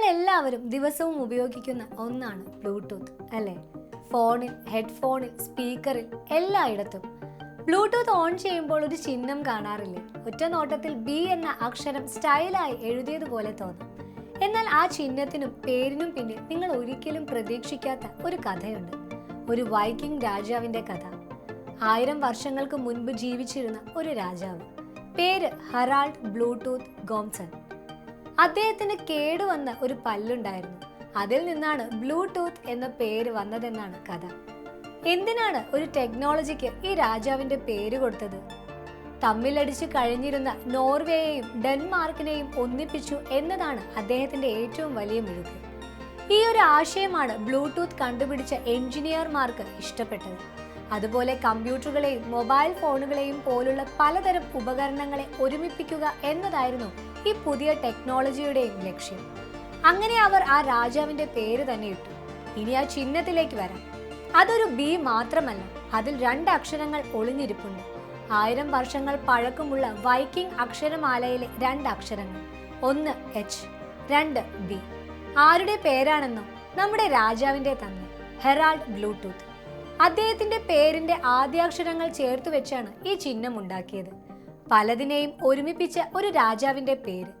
നമ്മൾ എല്ലാവരും ദിവസവും ഉപയോഗിക്കുന്ന ഒന്നാണ് ബ്ലൂടൂത്ത് അല്ലേ? ഫോണിൽ ഹെഡ്ഫോണിൽ സ്പീക്കറിൽ എല്ലായിടത്തും. ബ്ലൂടൂത്ത് ഓൺ ചെയ്യുമ്പോൾ ഒരു ചിഹ്നം കാണാറില്ലേ? ഒറ്റ നോട്ടത്തിൽ ബി എന്ന അക്ഷരം സ്റ്റൈലായി എഴുതിയതുപോലെ തോന്നും. എന്നാൽ ആ ചിഹ്നത്തിനും പേരിനും പിന്നിൽ നിങ്ങൾ ഒരിക്കലും പ്രതീക്ഷിക്കാത്ത ഒരു കഥയുണ്ട്. ഒരു വൈക്കിംഗ് രാജാവിന്റെ കഥ. ആയിരം വർഷങ്ങൾക്ക് മുൻപ് ജീവിച്ചിരുന്ന ഒരു രാജാവ്. പേര് ഹറാൾഡ് ബ്ലൂടൂത്ത് ഗോംസൺ. അദ്ദേഹത്തിന് കേടുവന്ന ഒരു പല്ലുണ്ടായിരുന്നു. അതിൽ നിന്നാണ് ബ്ലൂടൂത്ത് എന്ന പേര് വന്നതെന്നാണ് കഥ. എന്തിനാണ് ഒരു ടെക്നോളജിക്ക് ഈ രാജാവിന്റെ പേര് കൊടുത്തത്? തമ്മിലടിച്ച് കഴിഞ്ഞിരുന്ന നോർവേയെയും ഡെൻമാർക്കിനെയും ഒന്നിപ്പിച്ചു എന്നതാണ് അദ്ദേഹത്തിന്റെ ഏറ്റവും വലിയ മിടുക്ക്. ഈ ഒരു ആശയമാണ് ബ്ലൂടൂത്ത് കണ്ടുപിടിച്ച എഞ്ചിനീയർമാർക്ക് ഇഷ്ടപ്പെട്ടത്. അതുപോലെ കമ്പ്യൂട്ടറുകളെയും മൊബൈൽ ഫോണുകളെയും പോലുള്ള പലതരം ഉപകരണങ്ങളെ ഒരുമിപ്പിക്കുക എന്നതായിരുന്നു ഈ പുതിയ ടെക്നോളജിയുടെയും ലക്ഷ്യം. അങ്ങനെ അവർ ആ രാജാവിന്റെ പേര് തന്നെ ഇട്ടു. ഇനി ആ ചിഹ്നത്തിലേക്ക് വരാം. അതൊരു ബി മാത്രമല്ല അതിൽ രണ്ട് അക്ഷരങ്ങൾ ഒളിഞ്ഞിരിപ്പുണ്ട്. ആയിരം വർഷങ്ങൾ പഴക്കമുള്ള വൈക്കിംഗ് അക്ഷരമാലയിലെ രണ്ട് അക്ഷരങ്ങൾ ഒന്ന് എച്ച് രണ്ട് ബി. ആരുടെ പേരാണെന്നോ നമ്മുടെ രാജാവിന്റെ തന്നെ. Harald Bluetooth. അദ്ദേഹത്തിന്റെ പേരിന്റെ ആദ്യാക്ഷരങ്ങൾ ചേർത്ത് വെച്ചാണ് ഈ ചിഹ്നം ഉണ്ടാക്കിയത്. പലതിനെയും ഒരുമിപ്പിച്ച ഒരു രാജാവിന്റെ പേര്.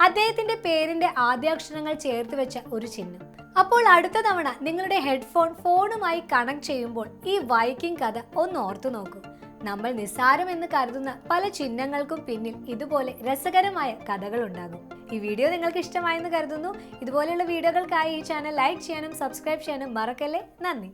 അദ്ദേഹത്തിന്റെ പേരിന്റെ ആദ്യാക്ഷരങ്ങൾ ചേർത്ത് വെച്ച ഒരു ചിഹ്നം. അപ്പോൾ അടുത്ത തവണ നിങ്ങളുടെ ഹെഡ്ഫോൺ ഫോണുമായി കണക്ട് ചെയ്യുമ്പോൾ ഈ വൈക്കിംഗ് കഥ ഒന്ന് ഓർത്തു നോക്കൂ. നമ്മൾ നിസ്സാരമെന്ന് കരുതുന്ന പല ചിഹ്നങ്ങൾക്കും പിന്നിൽ ഇതുപോലെ രസകരമായ കഥകൾ ഉണ്ടാകും. ഈ വീഡിയോ നിങ്ങൾക്ക് ഇഷ്ടമായെന്ന് കരുതുന്നു. ഇതുപോലെയുള്ള വീഡിയോകൾക്കായി ഈ ചാനൽ ലൈക്ക് ചെയ്യാനും സബ്സ്ക്രൈബ് ചെയ്യാനും മറക്കല്ലേ? നന്ദി.